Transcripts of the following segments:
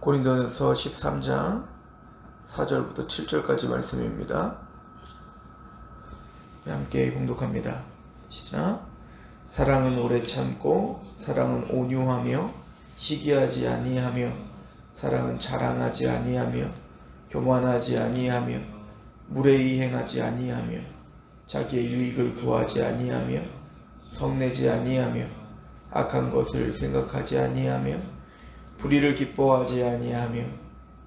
고린도전서 13장 4절부터 7절까지 말씀입니다. 함께 공독합니다. 시작. 사랑은 오래 참고 사랑은 온유하며 시기하지 아니하며 사랑은 자랑하지 아니하며 교만하지 아니하며 무례히 행하지 아니하며 자기의 유익을 구하지 아니하며 성내지 아니하며 악한 것을 생각하지 아니하며 불의를 기뻐하지 아니하며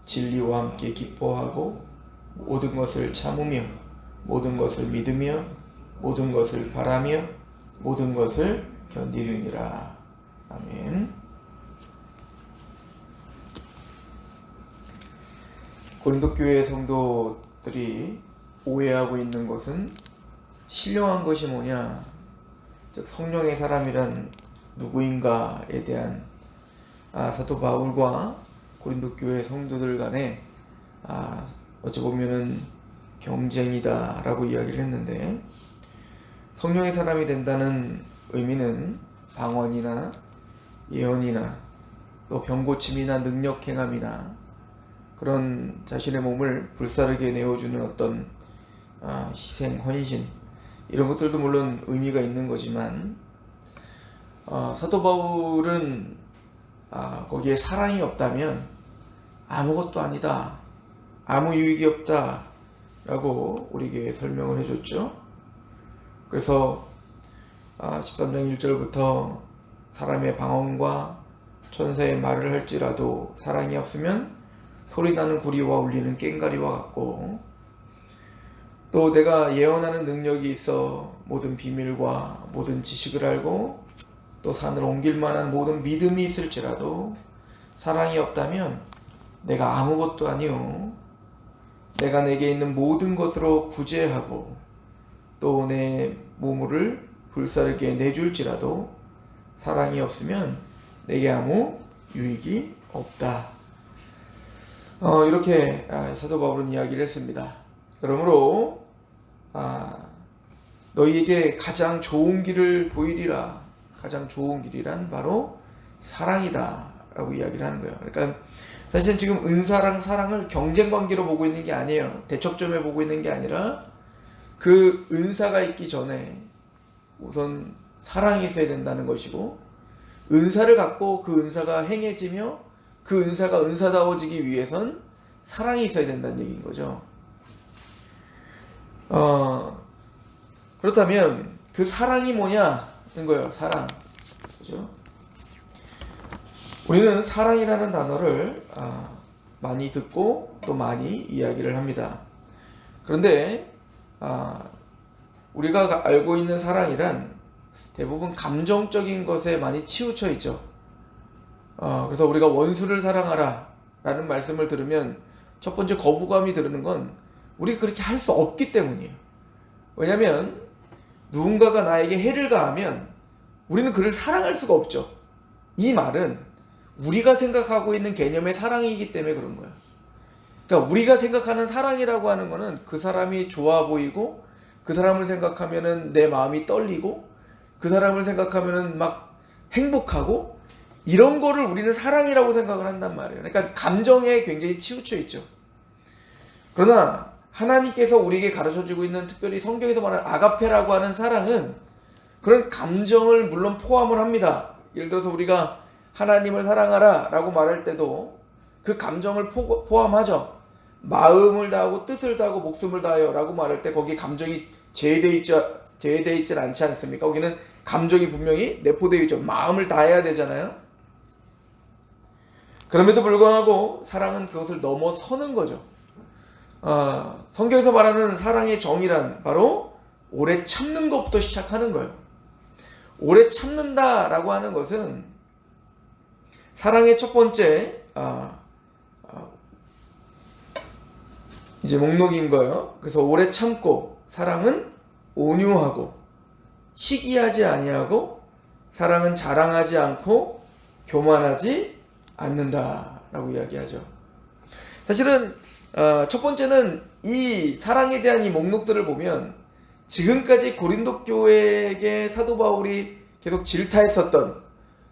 진리와 함께 기뻐하고 모든 것을 참으며 모든 것을 믿으며 모든 것을 바라며 모든 것을 견디느니라. 아멘. 고린도 교회 성도들이 오해하고 있는 것은 신령한 것이 뭐냐? 즉 성령의 사람이란 누구인가에 대한 아, 사도 바울과 고린도 교회 성도들 간에 아, 어찌 보면은 경쟁이다라고 이야기를 했는데 성령의 사람이 된다는 의미는 방언이나 예언이나 또 병고침이나 능력 행함이나 그런 자신의 몸을 불사르게 내어주는 어떤 아, 희생 헌신 이런 것들도 물론 의미가 있는 거지만 어, 사도 바울은 아, 거기에 사랑이 없다면 아무것도 아니다. 아무 유익이 없다. 라고 우리에게 설명을 해줬죠. 그래서 아, 13장 1절부터 사람의 방언과 천사의 말을 할지라도 사랑이 없으면 소리나는 구리와 울리는 꽹가리와 같고 또 내가 예언하는 능력이 있어 모든 비밀과 모든 지식을 알고 또 산을 옮길 만한 모든 믿음이 있을지라도 사랑이 없다면 내가 아무것도 아니요. 내가 내게 있는 모든 것으로 구제하고 또 내 몸을 불사르게 내줄지라도 사랑이 없으면 내게 아무 유익이 없다. 어, 이렇게 아, 사도 바울은 이야기를 했습니다. 그러므로 아, 너희에게 가장 좋은 길을 보이리라. 가장 좋은 길이란 바로 사랑이다 라고 이야기를 하는 거예요. 그러니까 사실은 지금 은사랑 사랑을 경쟁 관계로 보고 있는 게 아니에요. 대척점에 보고 있는 게 아니라 그 은사가 있기 전에 우선 사랑이 있어야 된다는 것이고 은사를 갖고 그 은사가 행해지며 그 은사가 은사다워지기 위해선 사랑이 있어야 된다는 얘기인 거죠. 어, 그렇다면 그 사랑이 뭐냐 는 거예요. 사랑. 그죠? 우리는 사랑이라는 단어를 아, 많이 듣고 또 많이 이야기를 합니다. 그런데 아, 우리가 알고 있는 사랑이란 대부분 감정적인 것에 많이 치우쳐 있죠. 어, 그래서 우리가 원수를 사랑하라 라는 말씀을 들으면 첫 번째 거부감이 드는 건 우리 그렇게 할 수 없기 때문이에요. 왜냐하면 누군가가 나에게 해를 가하면 우리는 그를 사랑할 수가 없죠. 이 말은 우리가 생각하고 있는 개념의 사랑이기 때문에 그런 거야. 그러니까 우리가 생각하는 사랑이라고 하는 거는 그 사람이 좋아 보이고 그 사람을 생각하면은 내 마음이 떨리고 그 사람을 생각하면은 막 행복하고 이런 거를 우리는 사랑이라고 생각을 한단 말이에요. 그러니까 감정에 굉장히 치우쳐 있죠. 그러나 하나님께서 우리에게 가르쳐 주고 있는 특별히 성경에서 말하는 아가페라고 하는 사랑은 그런 감정을 물론 포함을 합니다. 예를 들어서 우리가 하나님을 사랑하라 라고 말할 때도 그 감정을 포, 포함하죠. 마음을 다하고 뜻을 다하고 목숨을 다하여 라고 말할 때 거기에 감정이 제외되어 있진 않지 않습니까? 거기는 감정이 분명히 내포되어 있죠. 마음을 다해야 되잖아요. 그럼에도 불구하고 사랑은 그것을 넘어서는 거죠. 어, 성경에서 말하는 사랑의 정의란 바로 오래 참는 것부터 시작하는 거예요. 오래 참는다라고 하는 것은 사랑의 첫 번째 아, 아, 이제 목록인 거예요. 그래서 오래 참고 사랑은 온유하고 시기하지 아니하고 사랑은 자랑하지 않고 교만하지 않는다라고 이야기하죠. 사실은 어, 첫 번째는 이 사랑에 대한 이 목록들을 보면 지금까지 고린도 교회에게 사도 바울이 계속 질타했었던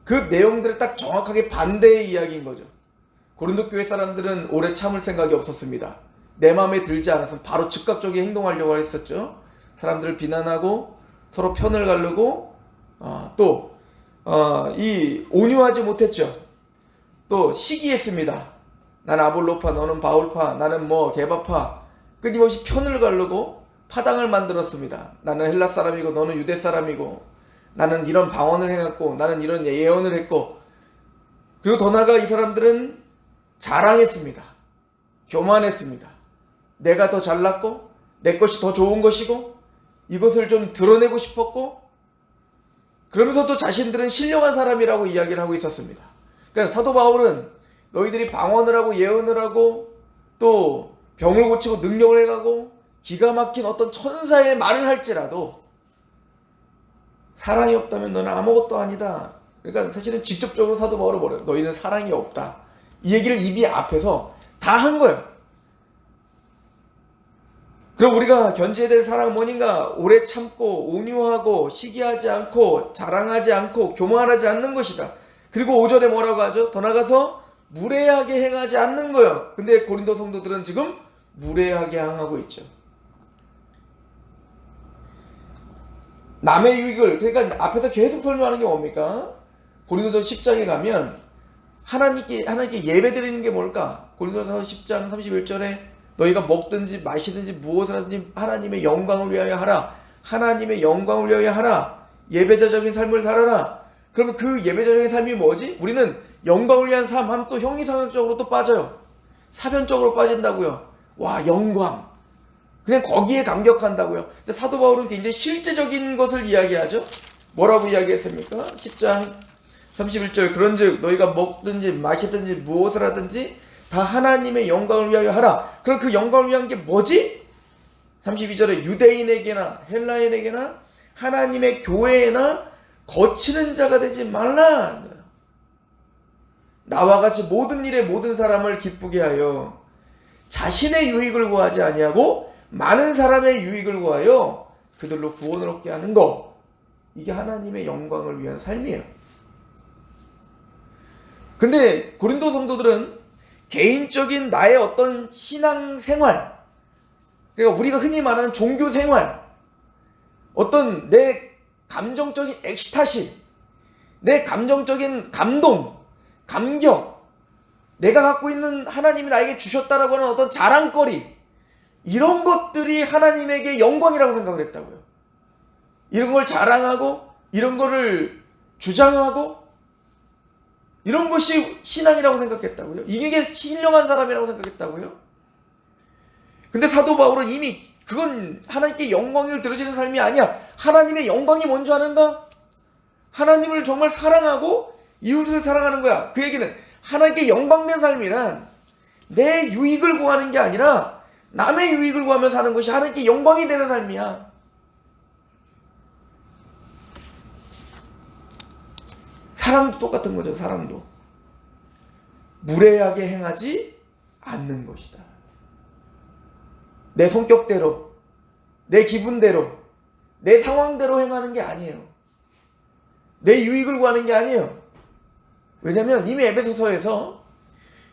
그 내용들을 딱 정확하게 반대의 이야기인 거죠. 고린도 교회 사람들은 오래 참을 생각이 없었습니다. 내 마음에 들지 않았으면 바로 즉각적인 행동하려고 했었죠. 사람들을 비난하고 서로 편을 가르고 어, 또 어, 이 온유하지 못했죠. 또 시기했습니다. 나는 아볼로파, 너는 바울파, 나는 뭐 개바파 끊임없이 편을 가르고 파당을 만들었습니다. 나는 헬라 사람이고 너는 유대 사람이고 나는 이런 방언을 해갖고 나는 이런 예언을 했고 그리고 더 나아가 이 사람들은 자랑했습니다. 교만했습니다. 내가 더 잘났고 내 것이 더 좋은 것이고 이것을 좀 드러내고 싶었고 그러면서도 자신들은 신령한 사람이라고 이야기를 하고 있었습니다. 그러니까 사도 바울은 너희들이 방언을 하고 예언을 하고 또 병을 고치고 능력을 해가고 기가 막힌 어떤 천사의 말을 할지라도 사랑이 없다면 너는 아무것도 아니다. 그러니까 사실은 직접적으로 사도 바울을 뭐래요? 너희는 사랑이 없다. 이 얘기를 입이 앞에서 다 한 거예요. 그럼 우리가 견지해야 될 사랑은 뭐인가? 오래 참고 온유하고 시기하지 않고 자랑하지 않고 교만하지 않는 것이다. 그리고 5절에 뭐라고 하죠? 더 나가서 무례하게 행하지 않는 거예요. 근데 고린도 성도들은 지금 무례하게 행하고 있죠. 남의 유익을 그러니까 앞에서 계속 설명하는 게 뭡니까? 고린도서 10장에 가면 하나님께 하나님께 예배드리는 게 뭘까? 고린도서 10장 31절에 너희가 먹든지 마시든지 무엇을 하든지 하나님의 영광을 위하여 하라. 하나님의 영광을 위하여 하라. 예배자적인 삶을 살아라. 그러면 그 예배자적인 삶이 뭐지? 우리는 영광을 위한 삶 하면 또 형이상학적으로 또 빠져요. 사변적으로 빠진다고요. 와 영광. 그냥 거기에 감격한다고요. 근데 사도 바울은 굉장히 실제적인 것을 이야기하죠. 뭐라고 이야기했습니까? 10장 31절 그런즉 너희가 먹든지 마시든지 무엇을 하든지 다 하나님의 영광을 위하여 하라. 그럼 그 영광을 위한 게 뭐지? 32절에 유대인에게나 헬라인에게나 하나님의 교회에나 거치는 자가 되지 말라. 나와 같이 모든 일에 모든 사람을 기쁘게 하여 자신의 유익을 구하지 아니하고 많은 사람의 유익을 구하여 그들로 구원을 얻게 하는 것. 이게 하나님의 영광을 위한 삶이에요. 근데 고린도 성도들은 개인적인 나의 어떤 신앙 생활, 그러니까 우리가 흔히 말하는 종교 생활, 어떤 내 감정적인 엑스타시, 내 감정적인 감동, 감격, 내가 갖고 있는 하나님이 나에게 주셨다라고 하는 어떤 자랑거리, 이런 것들이 하나님에게 영광이라고 생각을 했다고요. 이런 걸 자랑하고, 이런 거를 주장하고, 이런 것이 신앙이라고 생각했다고요. 이게 신령한 사람이라고 생각했다고요. 근데 사도 바울은 이미 그건 하나님께 영광을 들어지는 삶이 아니야. 하나님의 영광이 뭔지 아는가? 하나님을 정말 사랑하고 이웃을 사랑하는 거야. 그 얘기는 하나님께 영광된 삶이란 내 유익을 구하는 게 아니라 남의 유익을 구하며 사는 것이 하나님께 영광이 되는 삶이야. 사랑도 똑같은 거죠, 사랑도. 무례하게 행하지 않는 것이다. 내 성격대로, 내 기분대로, 내 상황대로 행하는 게 아니에요. 내 유익을 구하는 게 아니에요. 왜냐면 이미 에베소서에서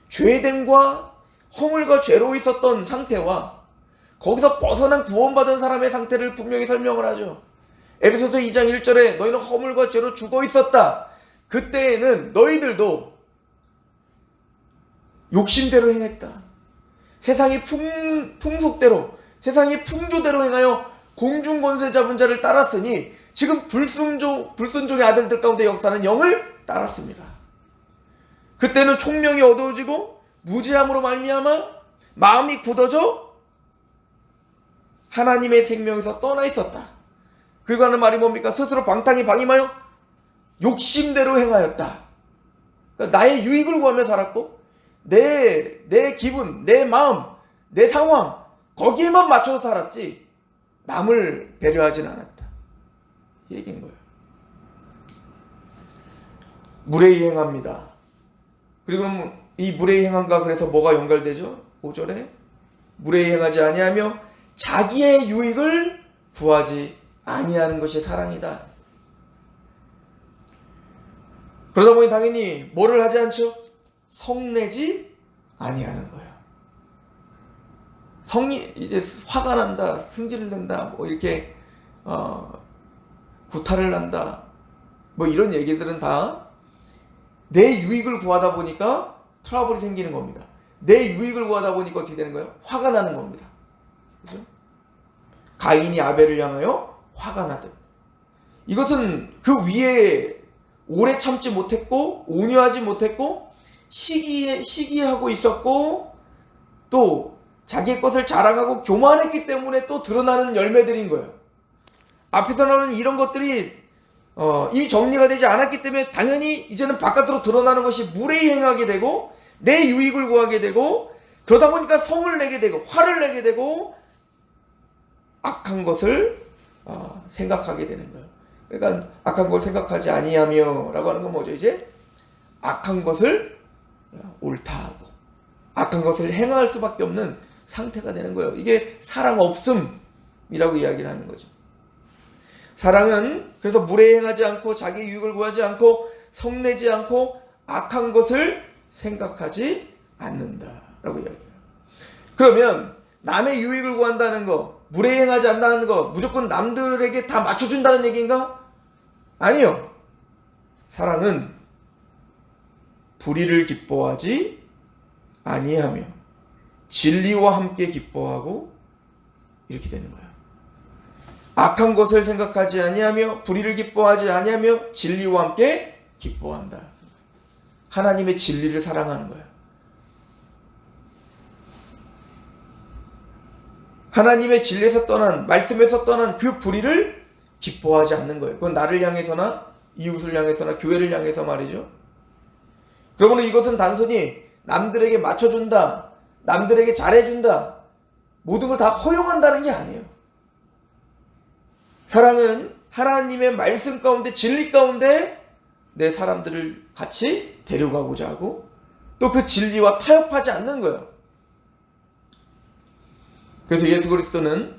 죄됨과 허물과 죄로 있었던 상태와 거기서 벗어난 구원받은 사람의 상태를 분명히 설명을 하죠. 에베소서 2장 1절에 너희는 허물과 죄로 죽어 있었다. 그때에는 너희들도 욕심대로 행했다. 세상의 풍, 풍속대로, 세상의 풍조대로 행하여 공중 권세 잡은 자를 따랐으니 지금 불순종, 불순종의 아들들 가운데 역사는 영을 따랐습니다. 그때는 총명이 어두워지고 무지함으로 말미암아 마음이 굳어져 하나님의 생명에서 떠나 있었다. 그리고 하는 말이 뭡니까? 스스로 방탕히 방임하여 욕심대로 행하였다. 그러니까 나의 유익을 구하며 살았고 내, 내 기분, 내 마음, 내 상황 거기에만 맞춰서 살았지 남을 배려하지는 않았다. 이 얘기인 거예요. 무례히 행합니다. 그리고 이 무례히 행함과 그래서 뭐가 연결되죠? 5절에 무례히 행하지 아니하며 자기의 유익을 구하지 아니하는 것이 사랑이다. 그러다 보니 당연히 뭐를 하지 않죠? 성내지 아니하는 거예요. 성이 이제 화가 난다, 승질을 낸다, 뭐 이렇게 어, 구타를 난다, 뭐 이런 얘기들은 다 내 유익을 구하다 보니까 트러블이 생기는 겁니다. 내 유익을 구하다 보니까 어떻게 되는 거예요? 화가 나는 겁니다. 그죠? 가인이 아벨을 향하여 화가 나듯. 이것은 그 위에 오래 참지 못했고 온유하지 못했고 시기에 시기하고 있었고 또 자기의 것을 자랑하고 교만했기 때문에 또 드러나는 열매들인 거예요. 앞에서 나오는 이런 것들이 어, 이미 정리가 되지 않았기 때문에 당연히 이제는 바깥으로 드러나는 것이 무례히 행하게 되고 내 유익을 구하게 되고 그러다 보니까 성을 내게 되고 화를 내게 되고 악한 것을 어, 생각하게 되는 거예요. 그러니까 악한 걸 생각하지 아니하며라고 하는 건 뭐죠? 이제 악한 것을 옳다 하고 악한 것을 행할 수밖에 없는 상태가 되는 거예요. 이게 사랑 없음이라고 이야기를 하는 거죠. 사랑은 그래서 무례 행하지 않고 자기 유익을 구하지 않고 성내지 않고 악한 것을 생각하지 않는다라고 이야기해요. 그러면 남의 유익을 구한다는 거, 무례 행하지 않는다는 거, 무조건 남들에게 다 맞춰준다는 얘기인가? 아니요. 사랑은 불의를 기뻐하지 아니하며 진리와 함께 기뻐하고 이렇게 되는 거예요. 악한 것을 생각하지 아니하며 불의를 기뻐하지 아니하며 진리와 함께 기뻐한다. 하나님의 진리를 사랑하는 거예요. 하나님의 진리에서 떠난 말씀에서 떠난 그 불의를 기뻐하지 않는 거예요. 그건 나를 향해서나 이웃을 향해서나 교회를 향해서 말이죠. 그러므로 이것은 단순히 남들에게 맞춰준다, 남들에게 잘해준다, 모든 걸 다 허용한다는 게 아니에요. 사랑은 하나님의 말씀 가운데 진리 가운데 내 사람들을 같이 데려가고자 하고 또 그 진리와 타협하지 않는 거예요. 그래서 예수 그리스도는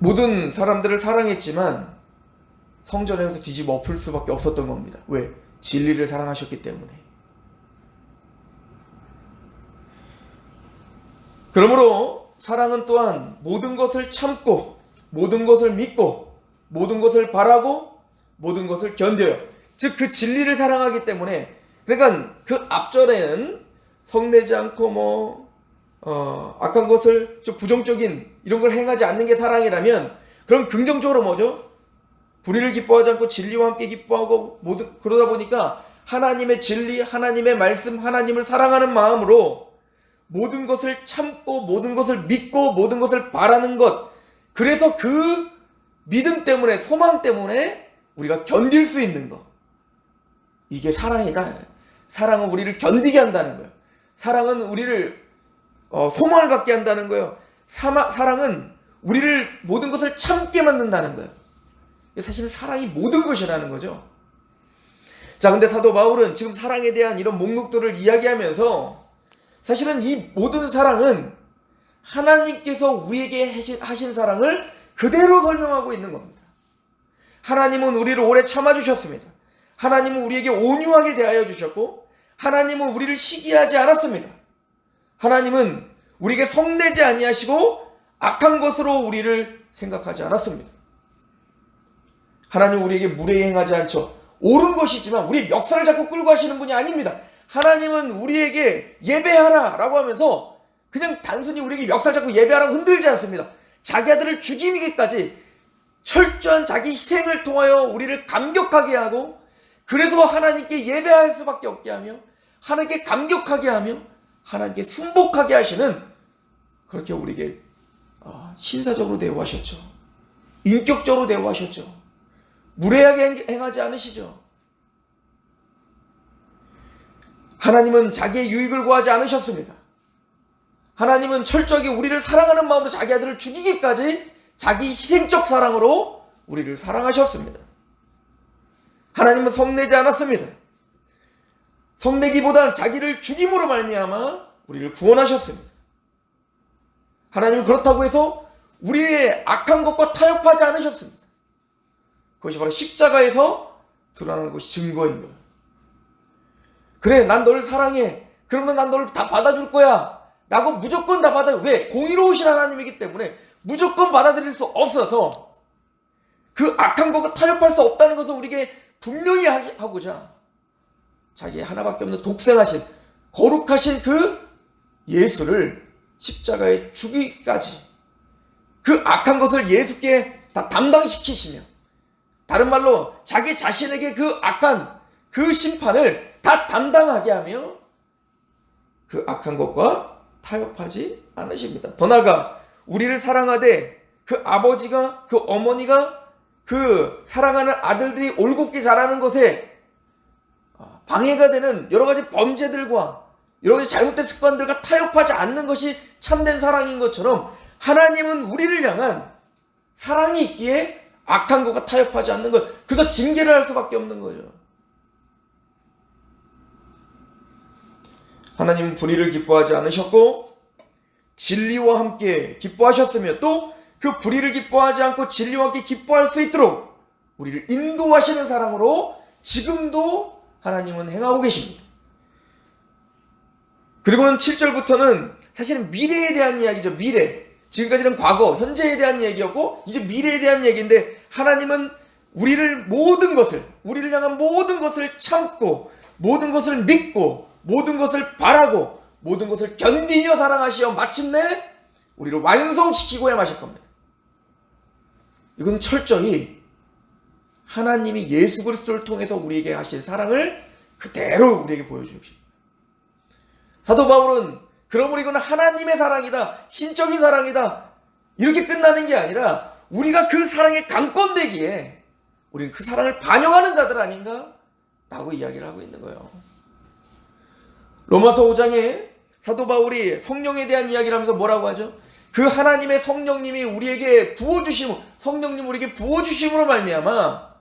모든 사람들을 사랑했지만 성전에서 뒤집어 엎을 수밖에 없었던 겁니다. 왜? 진리를 사랑하셨기 때문에. 그러므로 사랑은 또한 모든 것을 참고 모든 것을 믿고 모든 것을 바라고 모든 것을 견뎌요. 즉 그 진리를 사랑하기 때문에 그러니까 그 앞절에는 성내지 않고 뭐 어, 악한 것을 좀 부정적인 이런 걸 행하지 않는 게 사랑이라면 그럼 긍정적으로 뭐죠? 불의를 기뻐하지 않고 진리와 함께 기뻐하고 모든 그러다 보니까 하나님의 진리, 하나님의 말씀, 하나님을 사랑하는 마음으로 모든 것을 참고 모든 것을 믿고 모든 것을 바라는 것. 그래서 그 믿음 때문에 소망 때문에 우리가 견딜 수 있는 것. 이게 사랑이다. 사랑은 우리를 견디게 한다는 거예요. 사랑은 우리를 어, 소망을 갖게 한다는 거예요. 사마, 사랑은 우리를 모든 것을 참게 만든다는 거예요. 사실 사랑이 모든 것이라는 거죠. 자, 근데 사도 바울은 지금 사랑에 대한 이런 목록들을 이야기하면서 사실은 이 모든 사랑은 하나님께서 우리에게 하신 사랑을 그대로 설명하고 있는 겁니다. 하나님은 우리를 오래 참아주셨습니다. 하나님은 우리에게 온유하게 대하여 주셨고, 하나님은 우리를 시기하지 않았습니다. 하나님은 우리에게 성내지 아니하시고 악한 것으로 우리를 생각하지 않았습니다. 하나님 우리에게 무례히 행하지 않죠. 옳은 것이지만 우리 멱살을 잡고 끌고 가시는 분이 아닙니다. 하나님은 우리에게 예배하라 라고 하면서 그냥 단순히 우리에게 멱살 잡고 예배하라고 흔들지 않습니다. 자기 아들을 죽이기까지 철저한 자기 희생을 통하여 우리를 감격하게 하고 그래서 하나님께 예배할 수밖에 없게 하며 하나님께 감격하게 하며 하나님께 순복하게 하시는 그렇게 우리에게 아, 신사적으로 대우하셨죠. 인격적으로 대우하셨죠. 무례하게 행하지 않으시죠. 하나님은 자기의 유익을 구하지 않으셨습니다. 하나님은 철저하게 우리를 사랑하는 마음으로 자기 아들을 죽이기까지 자기 희생적 사랑으로 우리를 사랑하셨습니다. 하나님은 성내지 않았습니다. 성내기보단 자기를 죽임으로 말미암아 우리를 구원하셨습니다. 하나님은 그렇다고 해서 우리의 악한 것과 타협하지 않으셨습니다. 그것이 바로 십자가에서 드러나는 것이 증거인 거예요. 그래, 난 너를 사랑해. 그러면 난 너를 다 받아줄 거야. 라고 무조건 다 받아. 왜? 공의로우신 하나님이기 때문에 무조건 받아들일 수 없어서 그 악한 것과 타협할 수 없다는 것을 우리에게 분명히 하고자 자기 하나밖에 없는 독생하신 거룩하신 그 예수를 십자가에 죽이기까지 그 악한 것을 예수께 다 담당시키시며 다른 말로 자기 자신에게 그 악한 그 심판을 다 담당하게 하며 그 악한 것과 타협하지 않으십니다. 더 나아가 우리를 사랑하되 그 아버지가 그 어머니가 그 사랑하는 아들들이 올곧게 자라는 것에 방해가 되는 여러 가지 범죄들과 여러 가지 잘못된 습관들과 타협하지 않는 것이 참된 사랑인 것처럼 하나님은 우리를 향한 사랑이 있기에 악한 것과 타협하지 않는 것. 그래서 징계를 할 수밖에 없는 거죠. 하나님은 불의를 기뻐하지 않으셨고 진리와 함께 기뻐하셨으며 또 그 불의를 기뻐하지 않고 진리와 함께 기뻐할 수 있도록 우리를 인도하시는 사랑으로 지금도 하나님은 행하고 계십니다. 그리고는 7절부터는 사실은 미래에 대한 이야기죠. 미래. 지금까지는 과거, 현재에 대한 얘기였고 이제 미래에 대한 얘기인데 하나님은 우리를 모든 것을 우리를 향한 모든 것을 참고 모든 것을 믿고 모든 것을 바라고 모든 것을 견디며 사랑하시어 마침내 우리를 완성시키고야 마실 겁니다. 이건 철저히 하나님이 예수 그리스도를 통해서 우리에게 하신 사랑을 그대로 우리에게 보여주십니다. 사도 바울은 그러므로 이건 하나님의 사랑이다. 신적인 사랑이다. 이렇게 끝나는 게 아니라 우리가 그 사랑에 강권되기에 우리는 그 사랑을 반영하는 자들 아닌가? 라고 이야기를 하고 있는 거예요. 로마서 5장에 사도 바울이 성령에 대한 이야기를 하면서 뭐라고 하죠? 그 하나님의 성령님이 우리에게 부어주심, 성령님 우리에게 부어주심으로 말미암아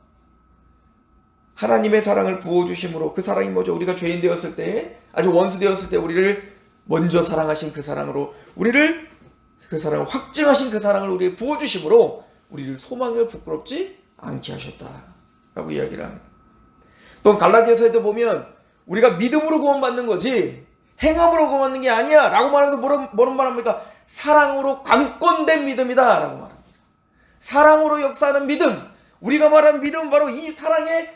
하나님의 사랑을 부어주심으로 그 사랑이 뭐죠? 우리가 죄인 되었을 때, 아주 원수 되었을 때 우리를 먼저 사랑하신 그 사랑으로 우리를 그 사랑을 확증하신 그 사랑을 우리에게 부어주심으로 우리를 소망을 부끄럽지 않게 하셨다라고 이야기를 합니다. 또 갈라디아서에도 보면 우리가 믿음으로 구원받는 거지 행함으로 구원받는 게 아니야 라고 말해서 뭐라, 뭐는 말합니까? 사랑으로 강권된 믿음이다 라고 말합니다. 사랑으로 역사하는 믿음 우리가 말하는 믿음은 바로 이 사랑의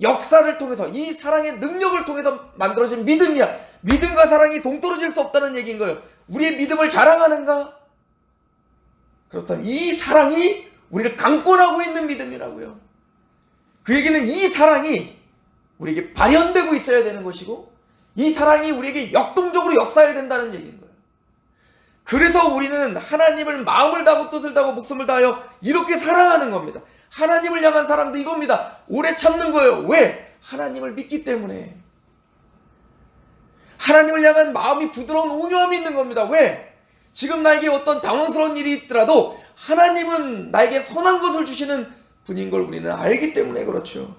역사를 통해서 이 사랑의 능력을 통해서 만들어진 믿음이야. 믿음과 사랑이 동떨어질 수 없다는 얘기인 거예요. 우리의 믿음을 자랑하는가? 그렇다면 이 사랑이 우리를 강권하고 있는 믿음이라고요. 그 얘기는 이 사랑이 우리에게 발현되고 있어야 되는 것이고 이 사랑이 우리에게 역동적으로 역사해야 된다는 얘기인 거예요. 그래서 우리는 하나님을 마음을 다하고 뜻을 다하고 목숨을 다하여 이렇게 사랑하는 겁니다. 하나님을 향한 사랑도 이겁니다. 오래 참는 거예요. 왜? 하나님을 믿기 때문에. 하나님을 향한 마음이 부드러운 온유함이 있는 겁니다. 왜? 지금 나에게 어떤 당황스러운 일이 있더라도 하나님은 나에게 선한 것을 주시는 분인 걸 우리는 알기 때문에 그렇죠.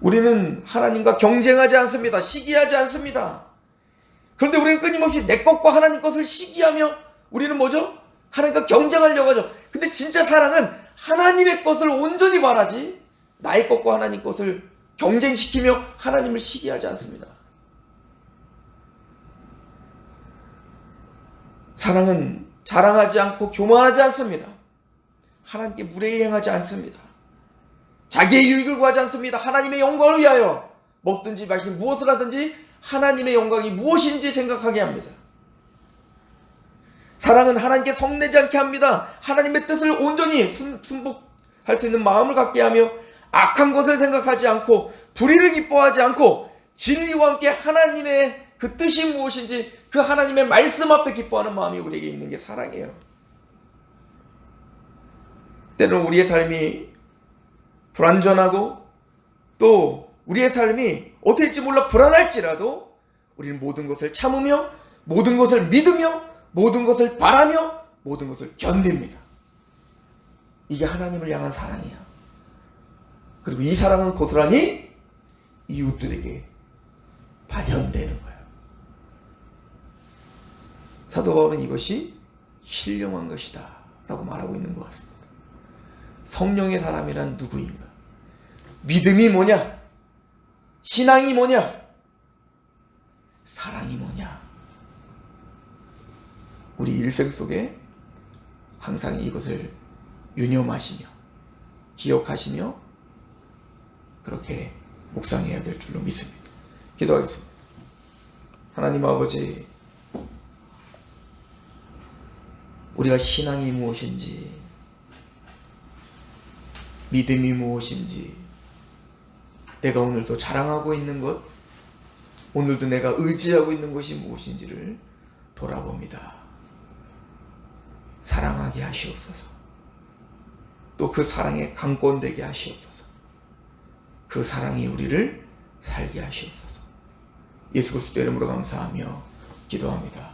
우리는 하나님과 경쟁하지 않습니다. 시기하지 않습니다. 그런데 우리는 끊임없이 내 것과 하나님 것을 시기하며 우리는 뭐죠? 하나님과 경쟁하려고 하죠. 근데 진짜 사랑은 하나님의 것을 온전히 바라지 나의 것과 하나님 것을 경쟁시키며 하나님을 시기하지 않습니다. 사랑은 자랑하지 않고 교만하지 않습니다. 하나님께 무례행하지 않습니다. 자기의 유익을 구하지 않습니다. 하나님의 영광을 위하여 먹든지 마시든 무엇을 하든지 하나님의 영광이 무엇인지 생각하게 합니다. 사랑은 하나님께 성내지 않게 합니다. 하나님의 뜻을 온전히 순, 순복할 수 있는 마음을 갖게 하며 악한 것을 생각하지 않고 불의를 기뻐하지 않고 진리와 함께 하나님의 그 뜻이 무엇인지 그 하나님의 말씀 앞에 기뻐하는 마음이 우리에게 있는 게 사랑이에요. 때로는 우리의 삶이 불안전하고 또 우리의 삶이 될지 몰라 불안할지라도 우리는 모든 것을 참으며 모든 것을 믿으며 모든 것을 바라며 모든 것을 견딥니다. 이게 하나님을 향한 사랑이야. 그리고 이 사랑은 고스란히 이웃들에게 발현되는 거예요. 사도 바울은 이것이 신령한 것이다 라고 말하고 있는 것 같습니다. 성령의 사람이란 누구인가? 믿음이 뭐냐? 신앙이 뭐냐? 사랑이 뭐냐? 우리 일생 속에 항상 이것을 유념하시며 기억하시며 그렇게 묵상해야 될 줄로 믿습니다. 기도하겠습니다. 하나님 아버지, 우리가 신앙이 무엇인지, 믿음이 무엇인지, 내가 오늘도 자랑하고 있는 것, 오늘도 내가 의지하고 있는 것이 무엇인지를 돌아봅니다. 사랑하게 하시옵소서. 또 그 사랑에 강권되게 하시옵소서. 그 사랑이 우리를 살게 하시옵소서. 예수 그리스도 이름으로 감사하며 기도합니다.